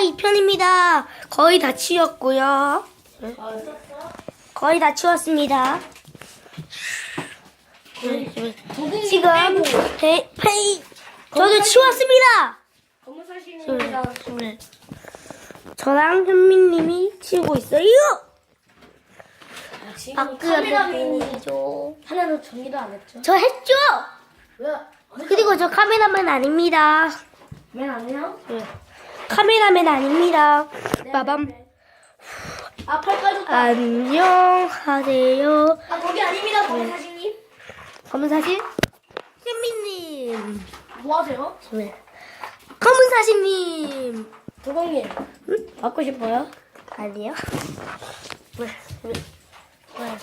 2편입니다. 거의 다 치웠고요. 거의 다 치웠습니다. 지금 대, 페이 저도 치웠습니다. 네. 저랑 현민님이 치우고 있어요. 보이죠. 하나도 정리도 안 했죠? 저 했죠. 왜? 그리고 저 카메라맨 아닙니다. 맨안 해요? 카메라맨 아닙니다. 빠밤. 아, 팔 까졌다. 안녕하세요. 아, 거기 아닙니다, 검은 사신님. 검은 사실? 현민님. 뭐 하세요? 네. 검은 사신님. 도공님. 받고 싶어요? 아니요. 네, 네. 네.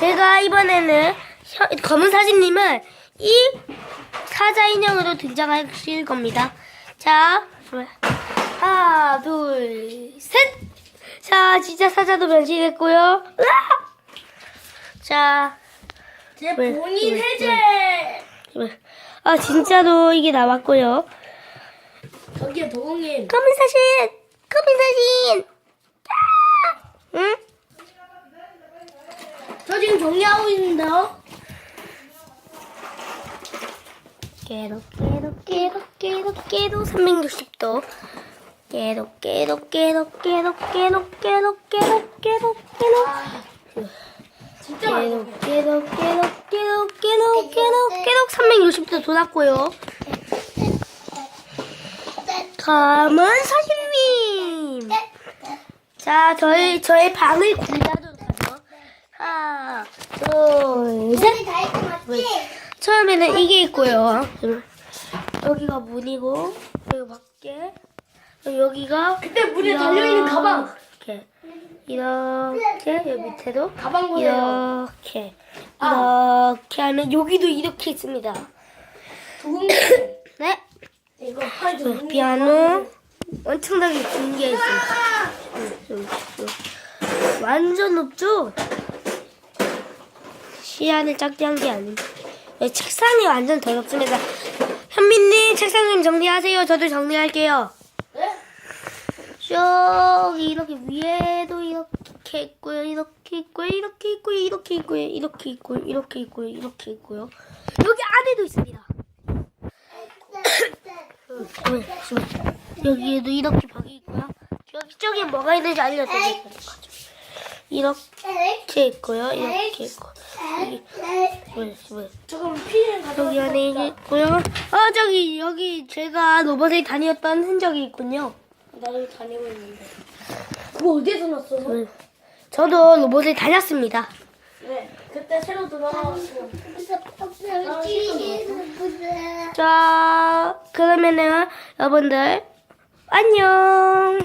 제가 이번에는 현- 검은 사진님은 이 사자 인형으로 등장하실 겁니다. 자, 네. 하나, 둘, 셋. 자, 진짜 사자도 변신했고요. 으아! 자, 제 왜? 본인 왜? 해제! 네. 아 진짜로 이게 나왔고요. 저기요, 도공님. 검은 사진, 검은 사진. 아! 응? 저 지금 정리하고 있는데요? 깨로 깨로 깨로 깨로 깨로 360도 깨로 깨로 깨로 깨로 깨로 깨로 깨로 깨로 깨로 진짜 많이 깨로 깨로 깨로 깨로 깨로 깨로 360도 돌았고요 검은 사진님 자 저희 저의 방을 구하도록 하죠 하나 둘셋? 처음에는 이게 있고요. 여기가 문이고 여기 밖에 여기가 그때 문에 달려있는 가방. 이렇게 이렇게 여기 밑에도 가방 보세요. 이렇게 아. 이렇게 하면 여기도 이렇게 있습니다. 네, 이거 팔그 도공님. 피아노 엄청나게 긴 게 있습니다. 완전 높죠? 시야를 작게 한 게 아닙니다. 여기 책상이 완전 더럽습니다. 현민님 책상 좀 정리하세요. 저도 정리할게요. 네? 쭉 이렇게 위에도 이렇게 있고요. 이렇게 있고요. 이렇게 있고요. 이렇게 있고요. 이렇게 있고요. 이렇게 있고요. 이렇게 있고요. 여기 안에도 있습니다. 여기에도 이렇게 벽이 있고요. 여기 쪽에 뭐가 있는지 알려드릴게요. 이렇게 있고요. 이렇게 있고 여기. 조금 피를 안에 있고요. 아 저기 여기 제가 로봇을 다녔던 흔적이 있군요. 나도 다니고 있는데. 뭐 어디에서 났어? 네. 저도 로봇을 다녔습니다. 네. 그때 새로 들어가가지고. 자 그러면은 여러분들 안녕.